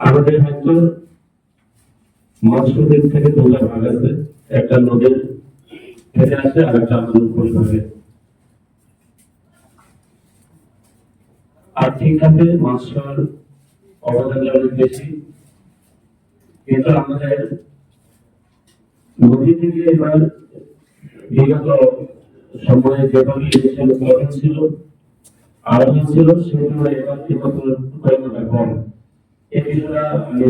আমাদের হয়তো মৎস্যদের থেকে দুটা ভাগ আছে। একটা নদীর থেকে আসে আর একটা আমাদের উপরিভাগে আর্থিক খাতে মৎস্যর অবদান অনেক বেশি। কিন্তু আমাদের নদী থেকে এবার বিগত সময়ে যেভাবে ছিল আয়োজন ছিল সেগুলো ঠিকমতো পরিমাণটা কম এই বিষয়টা আমি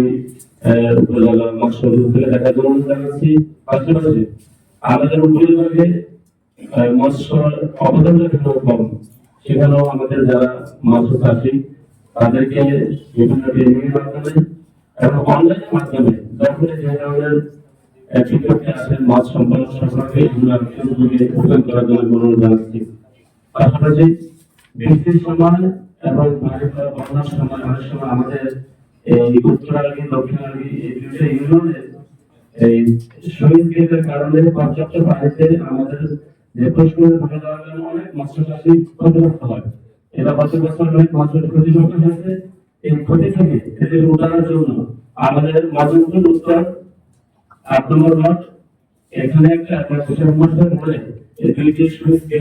উপজেলা মৎস্য মৎস্য অবদানটা কম। সেখানেও আমাদের যারা মৎস্য চাষী, তাদেরকে বিভিন্ন মাধ্যমে এবং অনলাইনের মাধ্যমে যখন যে ধরনের বিজ্ঞপ্তি আসে মাছ সম্পন্ন সম্পর্কে, এগুলো করার পাশাপাশি বৃষ্টির সময় এবং বন্যার সময় অনেক সময় আমাদের এই উত্তরাঙ্গী দক্ষিণাঙ্গী এই দুইটা ইউনিয়নের এই শহীদ গেটের কারণে পর্যাপ্ত পানিতে আমাদের যে ঘটে যাওয়ার কারণে অনেক মৎস্য ক্ষতিগ্রস্ত হয়। এটা বছর বছর অনেক মৎস্য ক্ষতিগ্রস্ত হয়েছে। এই ক্ষতি থেকে এদের উঠানোর জন্য আমাদের মজুমপুর উত্তর আট নম্বর এখানে একটা সমস্যা করে এই দুইটি শহীদকে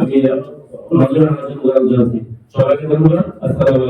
আমি নজর রাখার সবাইকে ধন্যবাদ। আসসালামু